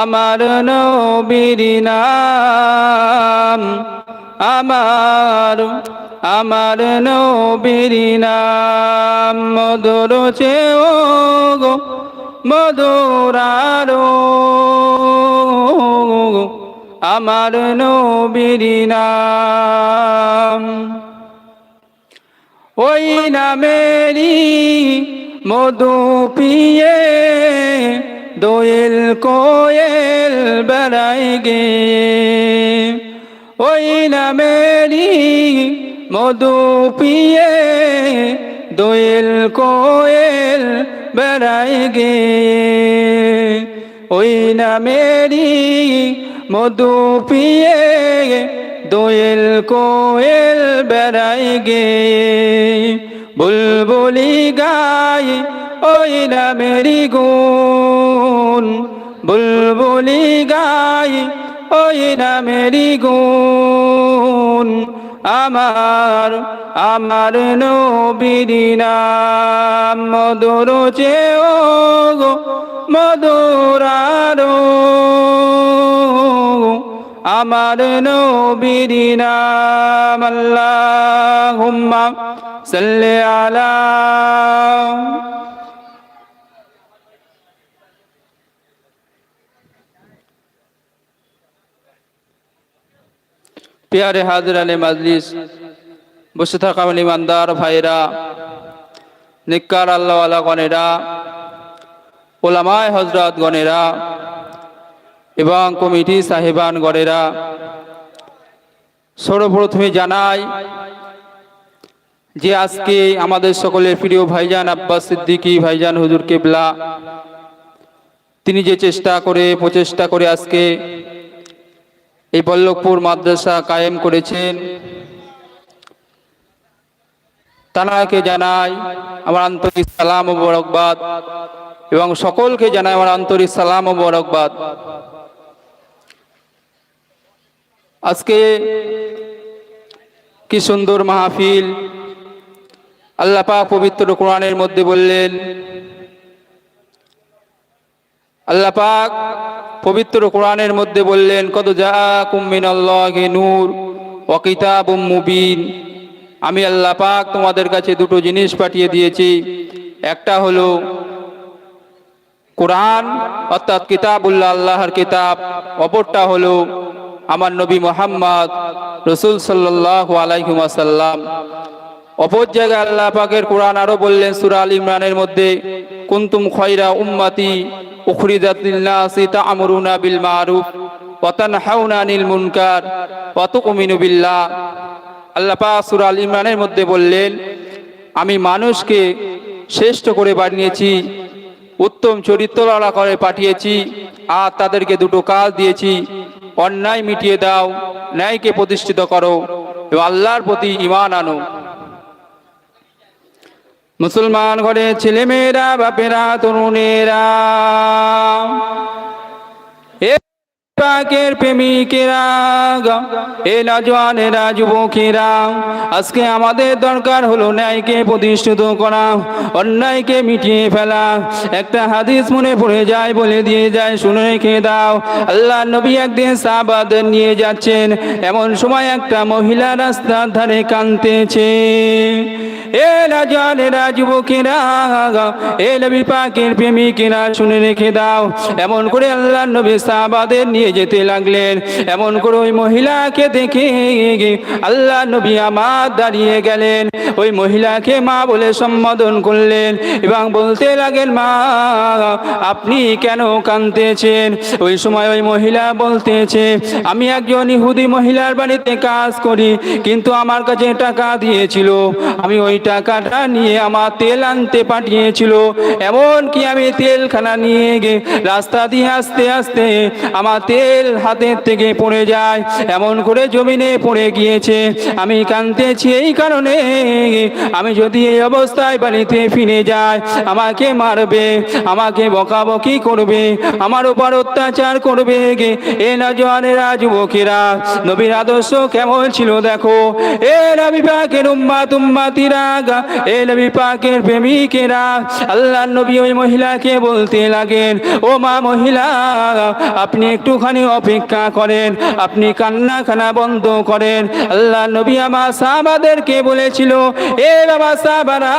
আমার নবীর নাম, আমার আমার নবীর নাম মধুর চেও গো মধুরারো আমার নবীর নাম, ওই নামেরি মধু পিয়ে দোয়েল কোয়েল বেড়াই গে। ওই নামেরি মধু পিয়ে দোয়েল কোয়েল বেড়াই গে। ওই নামেরি মধু পিয়ে দোয়েল কোয়েল বেড়াই গে। বুলবুলি গাই ওই নামেরি গুণ বুলবুলি গাই ওই নামেরি গুণ। আমার আমার নবীর নাম মধুর চেও গো মধুরারো আমার নবীর নাম আল্লাহুম্মা সাল্লি আলা পেয়ারে হাজির আলী মাজলিস, বসে থাকা ইমানদার ভাইরা, নিকার আল্লাহওয়ালা গণেরা, ওলামায় হজরত গণেরা এবং কমিটি সাহেবান গণেরা, সর্বপ্রথমে জানাই যে আজকে আমাদের সকলের প্রিয় ভাইজান আব্বাস সিদ্দিকী ভাইজান হুজুর কেবলা, তিনি যে চেষ্টা করে, প্রচেষ্টা করে আজকে এই বল্লভপুর মাদ্রাসা কায়েম করেছেন। তানাকে জানাই আমার আন্তরিক সালাম ও বরকবাদ এবং সকলকে জানাই আমার আন্তরিক সালাম ও বরকবাদ। আজকে কি সুন্দর মাহফিল। আল্লাহ পাক পবিত্র কোরআনের মধ্যে বললেন, আল্লাহ পাক পবিত্র কোরআনের মধ্যে বললেন কত যা কুমিনাল্লাহে নূর ও কিতাবুম মুবিন। আমি আল্লাহ পাক তোমাদের কাছে দুটো জিনিস পাঠিয়ে দিয়েছি। একটা হলো কোরআন, অর্থাৎ কিতাবুল্লাহ আল্লাহর কিতাব। অপরটা হলো আমার নবী মোহাম্মদ রসুল সাল্লাহ আলাইহুমাসাল্লাম অপর জায়গায় আল্লাহ পাকের কোরআন আরও বললেন, সুরা আল ইমরানের মধ্যে, কুন্তুম খয়রা উম্মাতি বিল মারুফ ওয়া তানহাউনা আনিল মুনকার ওয়া তু'মিনু বিল্লাহ। আল্লাহ পাক সূরা আল ইমরানের মধ্যে বললেন, আমি মানুষকে শ্রেষ্ঠ করে বানিয়েছি, উত্তম চরিত্রওয়ালা করে পাঠিয়েছি, আর তাদেরকে দুটো কাজ দিয়েছি, অন্যায় মিটিয়ে দাও, ন্যায়কে প্রতিষ্ঠিত করো আল্লাহর প্রতি ইমান আনো। মুসলমান ঘরে ছেলে মেয়েরা বাপেরা তরুণেরা। পাকের প্রেমিকেরা এ নজওয়ানেরা যুবকেরা। আজকে আমাদের দরকার হলো ন্যায়কে প্রতিষ্ঠিত করা, অন্যায়কে মিটিয়ে ফেলা। একটা হাদিস মনে পড়ে যায়, বলে দিয়ে যায়, শুনে রেখে দাও। আল্লাহ নবী একদিন সাহাবাদের নিয়ে যাচ্ছেন, এমন সময় একটা মহিলা রাস্তার ধারে কানতেছে এ রাজানেরা যুবকেরা এ নবী পাকের প্রেমিকেরা, শুনে রেখে দাও। এমন করে আল্লাহ নবী সাহাবাদের নিয়ে যেতে লাগলেন। এমন করে ওই মহিলাকে দেখে আল্লাহ নবী আমার দাঁড়িয়ে গেলেন। ওই মহিলাকে মা বলে সম্বোধন করলেন এবং বলতে লাগেন মা, আপনি কেন কাঁদতেছেন? ওই সময় ওই মহিলা বলতেছে, আমি একজন ইহুদি মহিলার বাড়িতে কাজ করি, কিন্তু আমার কাছে টাকা দিয়েছিল। আমি ওই টাকাটা নিয়ে আমার তেল আনতে পাঠিয়েছিল। এমন কি আমি তেলখানা নিয়ে গে, রাস্তা দিয়ে আস্তে আস্তে আমার তেল তেল হাতের থেকে পড়ে যায়, এমন করে জমিনে পড়ে গিয়েছে। আমি কাঁদতেছি এই কারণে, আমি যদি এই অবস্থায় বাড়িতে ফিরে যাই, আমাকে মারবে, আমাকে বকাবকি করবে, আমার উপর অত্যাচার করবে এ নজওয়ানেরা যুবকেরা, নবীর আদর্শ কেমন ছিল দেখো। এ নবী পাকের উম্মা তুম্মাতিরা এ নবী পাকের প্রেমিকেরা। আল্লাহ নবী ওই মহিলাকে বলতে লাগেন, ও মা মহিলা, আপনি একটুখানি অপেক্ষা করেন, আপনি কান্না খানা বন্ধ করেন। আল্লাহ নবী আমার সাহাবাদেরকে বলেছিল, এ বাবা সাহাবারা,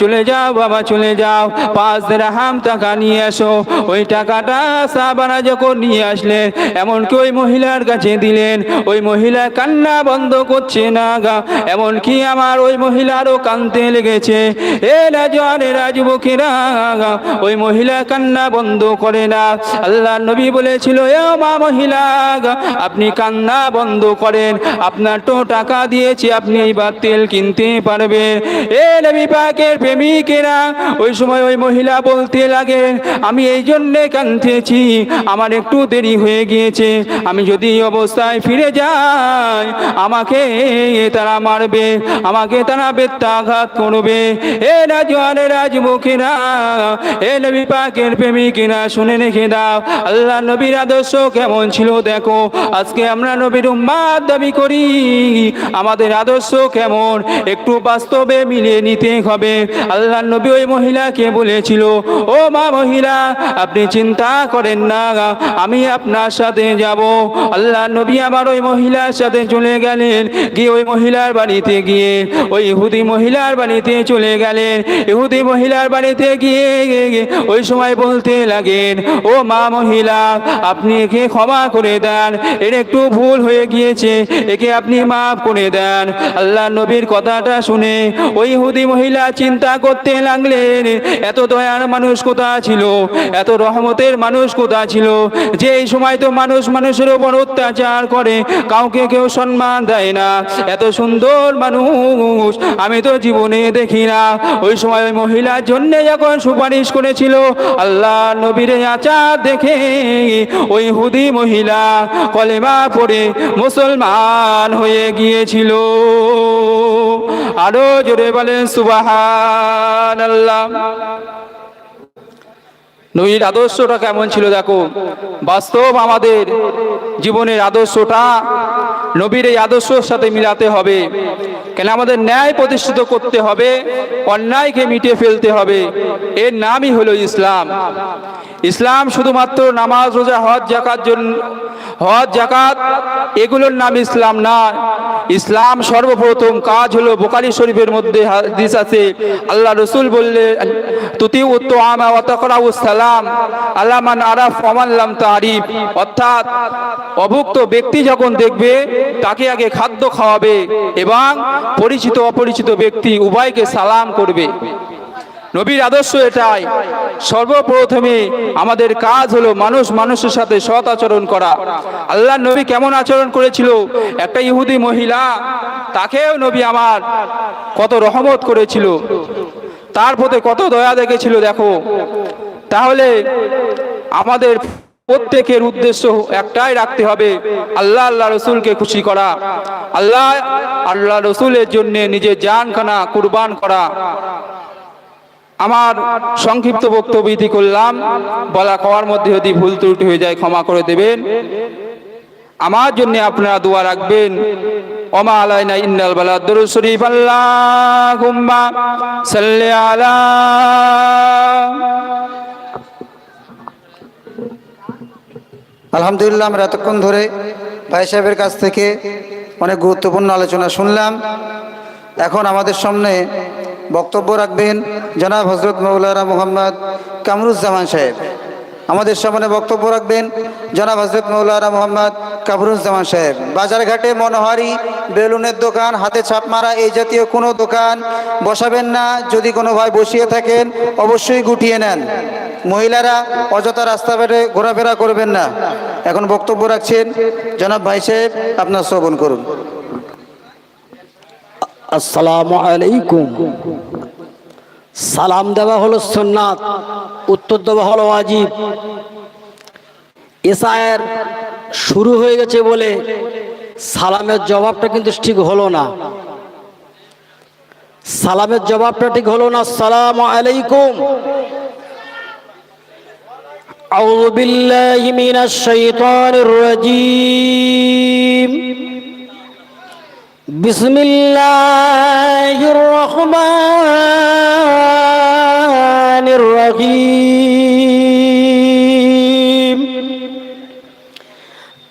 চলে যাও বাবা, চলে যাও। পাঁচ হাম টাকা নিয়ে আসো ওই টাকাটা সাহাবারা যখন নিয়ে আসলেন, এমনকি ওই মহিলার কাছে দিলেন, ওই মহিলা কান্না বন্ধ করছে না গা। এমনকি আমার ওই মহিলারও কানতে লেগেছে। এ রাজওয়ানেরা যুবকেরা ওই মহিলা কান্না বন্ধ করে না। আল্লাহ নবী বলেছিল আপনি কান্না বন্ধ করেন। আপনার তো টাকা দিয়েছি, আপনি এইবার তেল কিনতে পারবেন এ নবী পাকের প্রেমিকেরা, ওই সময় ওই মহিলা বলতে লাগে আমি এই জন্যে কাঁদতেছি, আমার একটু দেরি হয়ে গিয়েছে। আমি যদি অবস্থায় ফিরে যাই, আমাকে তারা মারবে, আমাকে তারা বেত্যাঘাত করবে। এ রাজওয়ানে, রাজমুখীরা, এ নবী পাকের প্রেমিকেরা, শুনে রেখে দাও। আল্লাহ নবীর আদর্শ কেমন ছিল দেখো? আজকে আমরা নবীর উম্মাদ দাবি করি। আমাদের আদর্শ কেমন? একটু বাস্তবে মিলিয়ে নিতে হবে। আল্লাহ নবী ওই মহিলাকে বলেছিল, ও মা মহিলা, আপনি চিন্তা করেন না, আমি আপনার সাথে যাব। আল্লাহ নবী আবার ওই মহিলার সাথে চলে গেলেন। গিয়ে ওই মহিলার বাড়িতে গিয়ে, ওই ইহুদি মহিলার বাড়িতে চলে গেলেন। ইহুদি মহিলার বাড়িতে গিয়ে, ওই সময় বলতে লাগেন, ও মা মহিলা, আপনি একে ক্ষমা করে দেন। এর একটু ভুল হয়ে গিয়েছে, একে আপনি মাফ করে দেন। আল্লাহ নবীর কথাটা শুনে ওই ইহুদি মহিলা চিন্তা করতে লাগলেন, এত দয়ার মানুষ কোথা ছিল? এত রহমতের মানুষ কোথা ছিল? যে এই সময় তো মানুষ মানুষের উপর অত্যাচার করে, কাউকে কেউ সম্মান দেয় না। এত সুন্দর মানুষ, আমি তো জীবনে দেখি না। ওই সময় ওই মহিলার জন্য যখন সুপারিশ করেছিল, আল্লাহ নবীর আচার দেখে ওই হুদি মহিলা কলেমা পড়ে মুসলমান হয়ে গিয়েছিল। আরও জোরে বলেন সুবাহান আল্লাহ নবীর আদর্শটা কেমন ছিল দেখো? বাস্তব আমাদের জীবনের আদর্শটা নবীর এই আদর্শের সাথে মিলাতে হবে। কেন আমাদের ন্যায় প্রতিষ্ঠিত করতে হবে, অন্যায়কে মিটিয়ে ফেলতে হবে। এর নামই হলো ইসলাম। ইসলাম শুধুমাত্র নামাজ, রোজা, হজ জাকাত জন্য হজ জাকাত এগুলোর নাম ইসলাম না। ইসলাম সর্বপ্রথম কাজ হলো বোকারি শরীফের মধ্যে হাদিস আছে। আল্লাহ রসুল বললে তুতি সালাম আলামান আরাফ অমাল্লাম তারিফ। অর্থাৎ অভুক্ত ব্যক্তি যখন দেখবে তাকে আগে খাদ্য খাওয়াবে এবং পরিচিত অপরিচিত ব্যক্তি উভয়কে সালাম করবে। নবীর আদর্শ এটাই। সর্বপ্রথমে আমাদের কাজ হলো মানুষ মানুষের সাথে সৎ আচরণ করা। আল্লাহ নবী কেমন আচরণ করেছিল? একটা ইহুদি মহিলা, তাকেও নবী আমার কত রহমত করেছিল। তার প্রতি কত দয়া দেখেছিল, দেখো। তাহলে আমাদের প্রত্যেকের উদ্দেশ্য একটাই রাখতে হবে, আল্লাহ আল্লাহ রসুলকে খুশি করা। আল্লাহ আল্লাহ রসুলের জন্য নিজের জানখানা কুরবান করা। আমার সংক্ষিপ্ত বক্তব্য ইতি করলাম, বলা খাওয়ার মধ্যে যদি ভুল ত্রুটি হয়ে যায় ক্ষমা করে দেবেন। আমার জন্য আপনারা দোয়া রাখবেন, ওমা আলাইনা ইন্নাল বালা দরুদ শরীফ, আল্লাহুম্মা সাল্লি আলা আলহামদুলিল্লাহ, আমরা এতক্ষণ ধরে ভাই সাহেবের কাছ থেকে অনেক গুরুত্বপূর্ণ আলোচনা শুনলাম। এখন আমাদের সামনে বক্তব্য রাখবেন জনাব হজরত মৌলানা মোহাম্মদ কামরুজ্জামান সাহেব। আমাদের সামনে বক্তব্য রাখবেন জনাব হজরত মৌলানা মোহাম্মদ কামরুজ্জামান সাহেব। বাজারঘাটে মনোহারি বেলুনের দোকান, হাতে ছাপ মারা এই জাতীয় কোনো দোকান বসাবেন না। যদি কোনো ভাই বসিয়ে থাকেন, অবশ্যই গুটিয়ে নেন। মহিলারা অযথা রাস্তাঘাটে ঘোরাফেরা করবেন না। এখন বক্তব্য রাখছেন জনাব ভাই সাহেব, আপনার শ্রবণ করুন। আসসালামু আলাইকুম। সালাম দেওয়া হলো সোননাথ উত্তর দেওয়া হলো আজিব এসায়ের শুরু হয়ে গেছে বলে সালামের জবাবটা কিন্তু ঠিক হলো না। সালামের জবাবটা ঠিক হলো না, সালাম আলাইকুম। আউযু বিল্লাহি মিনাশ শাইতানির রাজীম। بسم الله الرحمن الرحيم.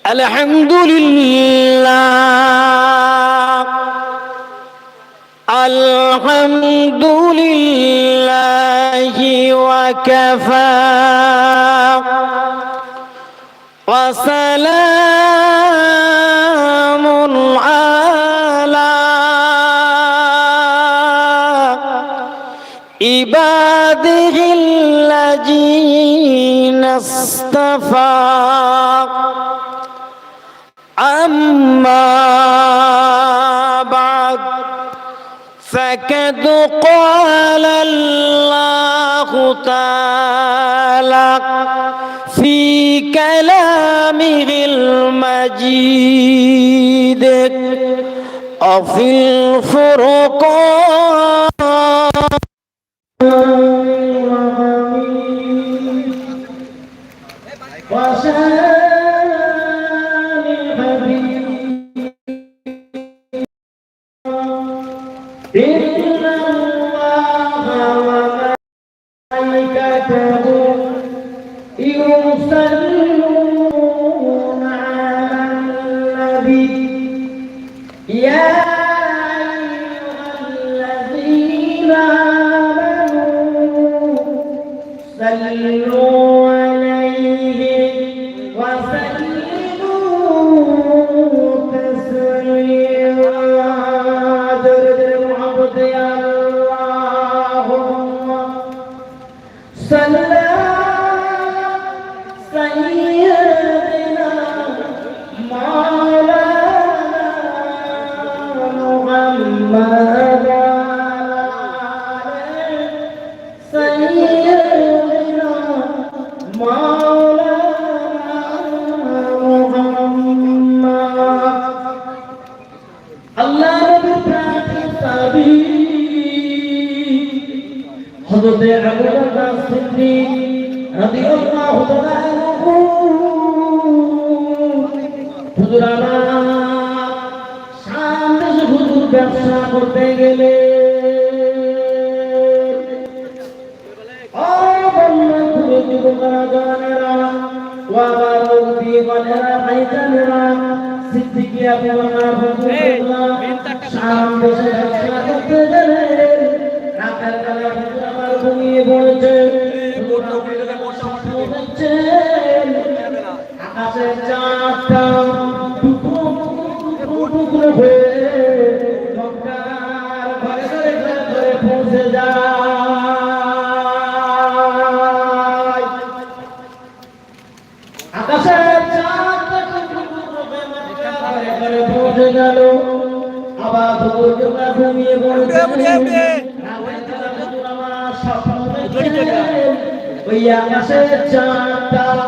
الحمد لله. الحمد لله وكفى. وسلام عباده الذين اصطفى. أما بعد فقد قال الله تعالى في كلامه المجيد وفي الفرقان إن সিদ্দিকি আবু বকর করতে রাতের বেলা হুজুর আমার ঘুমিয়ে আকাশের চাঁদটা টুকরো টুকরো হয়ে ওই আকাশের চাঁদটা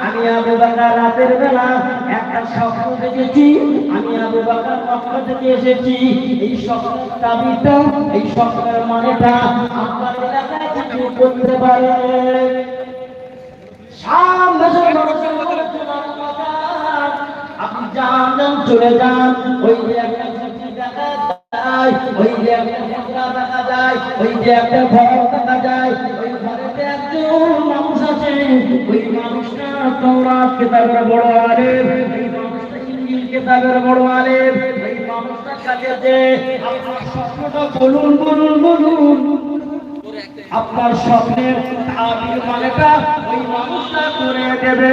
আমি আবু বকর রাতের বেলা একটা স্বপ্ন দেখেছি আমি আবু বকর মক্কা থেকে এসেছি এই স্বপ্নের দাবিটা এই স্বপ্নের মানেটা আপনার এলাকায় কিছু করতে পারে আপনি যান যান চলে যান, ওই একটা যায়, ওই যে একটা যায়, ওই যে একটা ঘর দেখা যায়, ওই ঘরেতে একজন মানুষ আছে, ওই মানুষটা বড় বড় আপনার বলুন বলুন বলুন আপনার স্বপ্নের তাবির মানেটা ওই মানুষটা করে দেবে।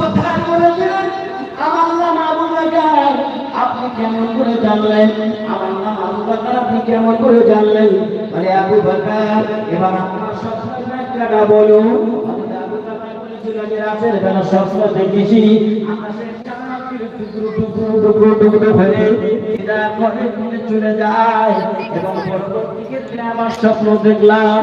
বকর বলেছিলেন আমার নাম আবু বকর। আপনি কেমন করে জানলেন? আমার নাম আবু বকর, আপনি কেমন করে জানলেন? আরে আবু বকর, এবার আপনার স্বপ্নের ব্যাখ্যাটা বলুন। রাতের বেলা স্বপ্ন দেখেছি চলে যায় এবং পরবর্তীকে আমার স্বপ্ন দেখলাম।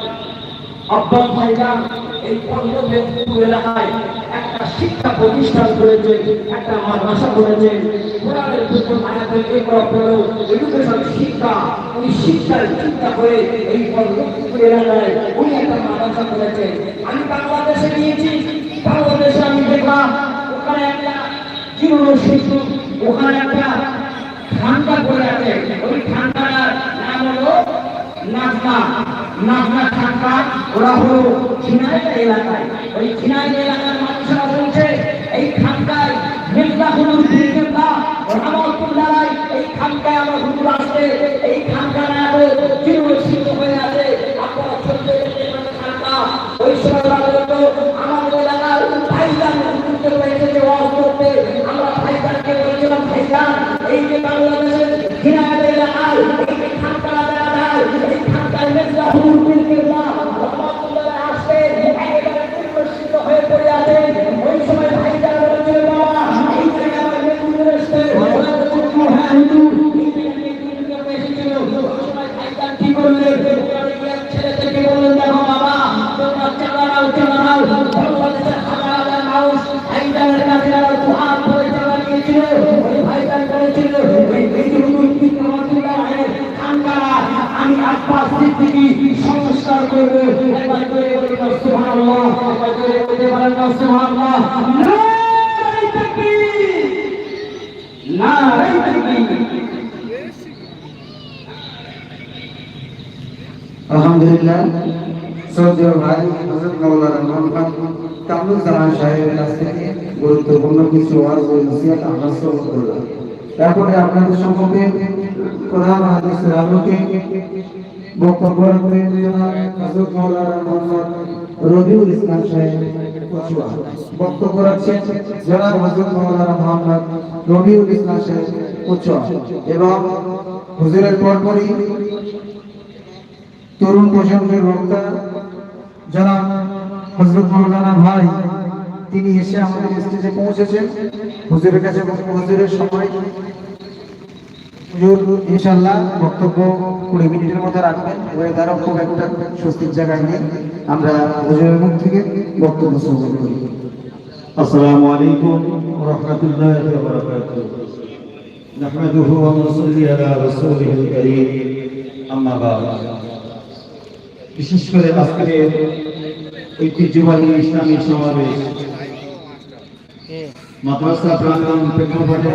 আব্বাস ভাইজান এই পনেরো মেদিনীপুর এলাকায় একটা শিক্ষা প্রতিষ্ঠান করেছে, একটা মাদ্রাসা করেছে। শিক্ষা ওই শিক্ষার চিন্তা এই মেদিনীপুর এলাকায় উনি একটা মাদ্রাসা করেছে। আমি বাংলাদেশে গিয়েছি, বাংলাদেশে আমি দেখলাম, ওখানে একটা জীর্ণ শিশু, ওখানে একটা ঠান্ডা করে আছে। ওই ঠান্ডাটার নাম হলো নাজমা নাজমা ঠান্ডা ওরা হলো ঝিনাইদ এলাকায়। ওই ঝিনাইদ এলাকার মানুষরা বলছে, এই ঠান্ডায় মির্জা হুজুর দিলকেল্লা রহমতুল্লাহ এই ঠান্ডায় আমার হুজুর আসছে, এই ঠান্ডা না এত চিরশীত হয়ে আছে, আপনারা চলতে ঠান্ডা ওই সময় বলতো এলাকার আমরা ভাইজান, এই যে বাংলাদেশের করে বলতে পারেন না আলহামদুলিল্লাহ, সৌদি ভাই, হজরত মাওলানা মোহাম্মদ কামরুজ্জামান সাহেবের কাছ থেকে গুরুত্বপূর্ণ কিছু ওয়াজ ও আমরা শ্রবণ করলাম। তারপরে আপনাদের সম্পর্কে প্রধান হাদিসের আলোকে বক্তব্য হজরত মাওলানা মোহাম্মদ রবিউল ইসলাম সাহেব কচুয়া বক্তব্য রাখছেন জনাব হজরত মাওলানা মোহাম্মদ রবিউল ইসলাম সাহেব কচুয়া এবং হুজুরের পরপরই তরুণ প্রজন্মের বক্তা জনাব হজরত মৌলানা ভাই, তিনি এসে আমাদের স্টেজে পৌঁছেছেন। হুজুরের কাছে হুজুরের সময় হুজুর ইনশাল্লাহ বক্তব্য কুড়ি মিনিটের মধ্যে রাখবেন ওয়েদারও খুব একটা স্বস্তির জায়গায় নেই আমরা হুজুরের মুখ থেকে বক্তব্য শ্রবণ করি السلام عليكم ورحمة الله وبركاته نحمده ونصلي على رسوله الكريم أما بعد বিশেষ করে আজকের ঐতিহ্যবাহী ইসলামী সমাবেশ মাদ্রাসা প্রাঙ্গণ প্রেক্ষাপটে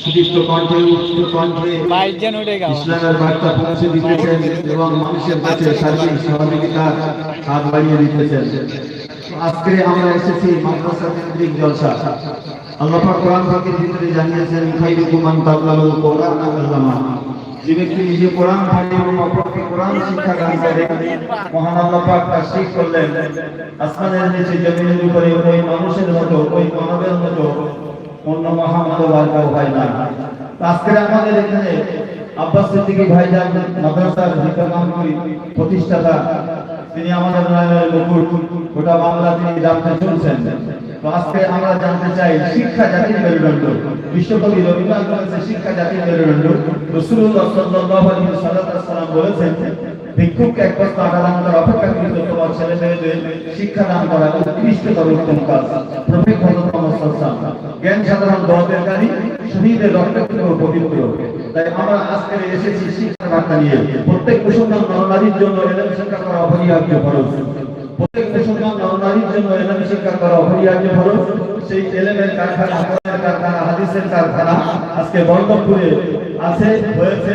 সুদীপ্ত কণ্ঠে উচ্চ কণ্ঠে ইসলামের বার্তা পৌঁছে দিতেছেন এবং মানুষের কাছে সার্বিক সহযোগিতার হাত বাড়িয়ে দিতেছেন। আজকে আমরা এসেছি মাদ্রাসা কেন্দ্রিক জলসা। আল্লাহ কোরআন পাকের ভিতরে জানিয়েছেন খাইরুকুম মান তাআল্লামুল কোরআন আল্লামা। যে ব্যক্তি নিজে কোরআন পড়ে এবং অপরকে কোরআন শিক্ষা দান করে মহান আল্লাহ পাক তার শিখ করলেন। আসমানের নিচে জমিনের উপরে ওই মানুষের মতো ওই মানবের মতো অন্য মহামানব আজকে আমরা জানতে চাই, শিক্ষা জাতির মেরুদণ্ড। বিশ্বকবি রবীন্দ্রনাথ শিক্ষা জাতির মেরুদণ্ড। রসুল্লাহ সাল্লাল্লাহু আলাইহি সাল্লাম বলেছেন ভিক্ষুককে এক বস্তা আটা দান করা অপেক্ষাকৃত তোমার ছেলে মেয়েদের শিক্ষা দান করা উৎকৃষ্টতর উত্তম কাজ। সাল্লাল্লাহু আলাইহি ওয়াসাল্লাম জ্ঞান সাধারণ গাড়ি শহীদের রক্তাক্ত পবিত্র। তাই আমরা আজকে এসেছি শিক্ষা বার্তা নিয়ে। প্রত্যেক মুসলমান নরনারীর জন্য এলেম শিক্ষা করা অপরিহার্য ফরজ। প্রত্যেক মুসলমান নরনারীর জন্য এলেম শিক্ষা করা অপরিহার্য ফরজ। সেই এলেমের কারখানা কারখানা, হাদিসের কারখানা আজকে বর্ধনপুরে আছে, হয়েছে।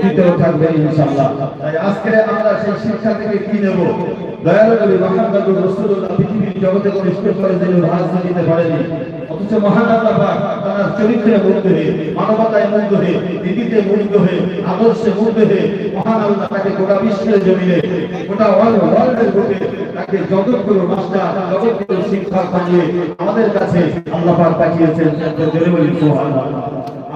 অতীতেও থাকবে ইনশাআল্লাহ। তাই আজকে আমরা সেই শিক্ষা থেকে কি নেব? দয়ালু নবী মুহাম্মদুর রাসূলুল্লাহ পৃথিবীর জগতে কোন কোনো স্কুল কলেজে রাজনীতি দিতে পারেনি। অথচ মহান আল্লাহ পাক তার চরিত্রে মুগ্ধ হয়ে, মানবতায় মুগ্ধ হয়ে, নীতিতে মুগ্ধ হয়ে, আদর্শে মুগ্ধ হয়ে মহান আল্লাহ তাকে গোটা বিশ্বের জমিনে গোটা ওয়ার্ল্ড ওয়ার্ল্ডের বুকে তাকে জগৎগুলো মাস্টার জগৎগুলো শিক্ষা বানিয়ে আমাদের কাছে আল্লাহ পাক পাঠিয়েছেন। জোরে বলি, সুবহানাল্লাহ।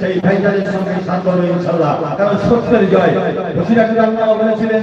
সেই ভাইজানের সঙ্গে সাথ দেবো ইনশাল্লাহ কারণ সত্যের জয়। বসিরাকে আল্লাহ বলেছিলেন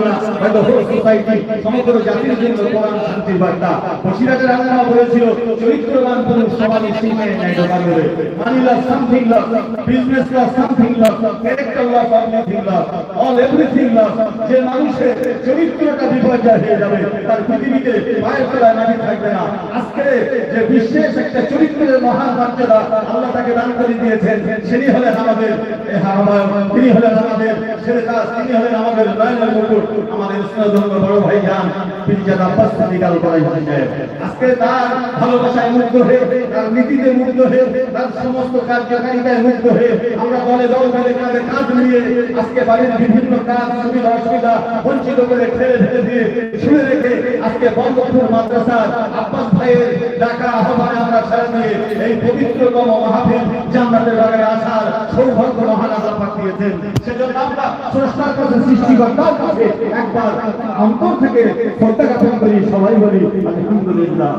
না বাই দ্য হোল সোসাইটি সমগ্র জাতির জন্য কোরআন শান্তির বার্তা। বসিরাটের আল্লাহ বলেছিল, চরিত্রবান পুরুষ সমাজে সিংহে ন্যায় দোকান করে money something love business love something love character love everything love all everything love যে মানুষের চরিত্রটা বিপর্যয় হয়ে যাবে, তার পৃথিবীতে পায়ের তলায় মাটি থাকবে না। আজকে যে বিশেষ একটা চরিত্রের মহান মর্যাদা আল্লাহ তাকে দান করে দিয়েছেন তিনি হলেন আমাদের তিনি হলেন আমাদের দাস তিনি হলেন আমাদের নয়নের মুকুট। আমাদের স্নেহধন্য বড় ভাই যান তিনি আব্বাস করাই সাহেব আজকে তার ভালোবাসায় মুগ্ধ হয়ে, তার নীতিতে মুগ্ধ হয়ে, তার সমস্ত কার্যকারিতায় মুগ্ধ হয়ে আমরা দলে দল দলে কাঁধে কাঁধ মিলিয়ে আজকে বাড়ির বিভিন্ন কাজ, সুবিধা, অসুবিধা বঞ্চিত করে ঠেলে ঠেলে দিয়ে ছুঁড়ে রেখে আজকে বঙ্গবন্ধুর মাদ্রাসার আব্বাস ভাইয়ের ডাকা আহ্বানে আমরা সারা দিয়ে এই পবিত্রতম মাহফিল জান্নাতের বাগানে আসার সৌভাগ্য মহান আল্লাহ পাক দিয়েছেন। সেজন্য আমরা স্রষ্টার কাছে, সৃষ্টিকর্তার কাছে একবার অন্তর থেকে শ্রদ্ধা করি সবাই বলি আলহামদুলিল্লাহ।